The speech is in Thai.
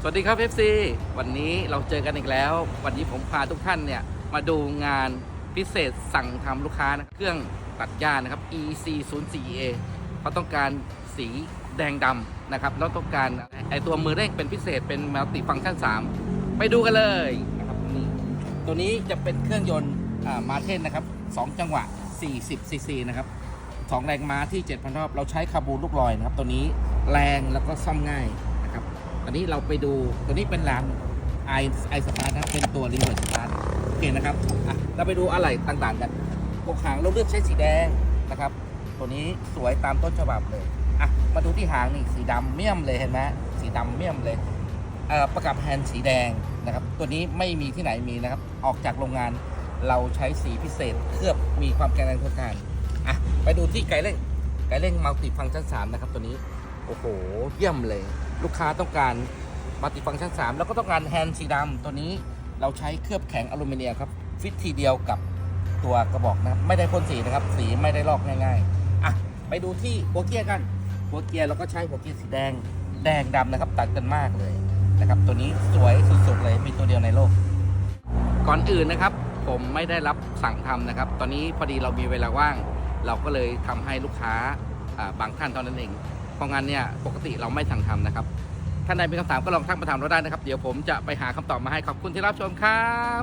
สวัสดีครับ FC วันนี้เราเจอกันอีกแล้ว วันนี้ผมพาทุกท่านเนี่ย มาดูงานพิเศษสั่งทำลูกค้านะเครื่องตัดหญ้านะครับ EC 0 4 A เขาต้องการสีแดงดำนะครับ แล้วต้องการไอตัวมือเร่งเป็นพิเศษเป็นมัลติฟังก์ชัน 3 ไปดูกันเลยนะครับนี่ตัวนี้จะเป็นเครื่องยนต์มาเทนนะครับ 2 จังหวะ 40 ซีซีนะครับสองแรงม้าที่ 7,000 รอบ เราใช้คาบูนลูกลอยนะครับ ตัวนี้แรงแล้วก็ซ่อมง่าย อนนี้เราไปดูตัวนี้เป็นร้านไอไอสตาร์นะเป็นตัวรีเวิร์สสตาร์โอเคนะครับอะเราไปดูอะไรต่างๆกันกกหางเราเลือกใช้สีแดงนะครับ ตัวนี้สวยตามต้นฉบับเลยอะมาดูที่หางนี่สีดำเมี่ยมเลยเห็นไหมสีดำเมี่ยมเลยเอ่อประกับแฮนด์สีแดงนะครับ ตัวนี้ไม่มีที่ไหนมีนะครับ ออกจากโรงงานเราใช้สีพิเศษเคลือบมีความแข็งแรงทนทานอะไปดูที่ไกเร่งไกเร่งมัลติฟังก์ชัน3นะครับ ตัวนี้โอ้โหเยี่ยมเลย ลูกค้าต้องการมัลติฟังก์ชัน3 แล้วก็ต้องการแฮนด์สีดำตัวนี้เราใช้เคลือบแข็งอลูมิเนียมครับ ฟิตทีเดียวกับตัวกระบอกนะครับไม่ได้พ่นสีนะครับ สีไม่ได้ลอกง่ายๆอะไปดูที่หัวเกียร์กัน หัวเกียร์เราก็ใช้หัวเกียร์สีแดงแดงดำนะครับ ตัดกันมากเลยนะครับ ตัวนี้สวยสุดๆเลยมีตัวเดียวในโลก ก่อนอื่นนะครับ ผมไม่ได้รับสั่งทำนะครับ ตอนนี้พอดีเรามีเวลาว่าง เราก็เลยทำให้ลูกค้าอ่าบางท่านเท่านั้นเอง เพราะงั้นเนี่ยปกติเราไม่สั่งทำนะครับท่านใดมีคำถามก็ลองทักมาถามเราได้นะครับ เดี๋ยวผมจะไปหาคำตอบมาให้ขอบคุณที่รับชมครับ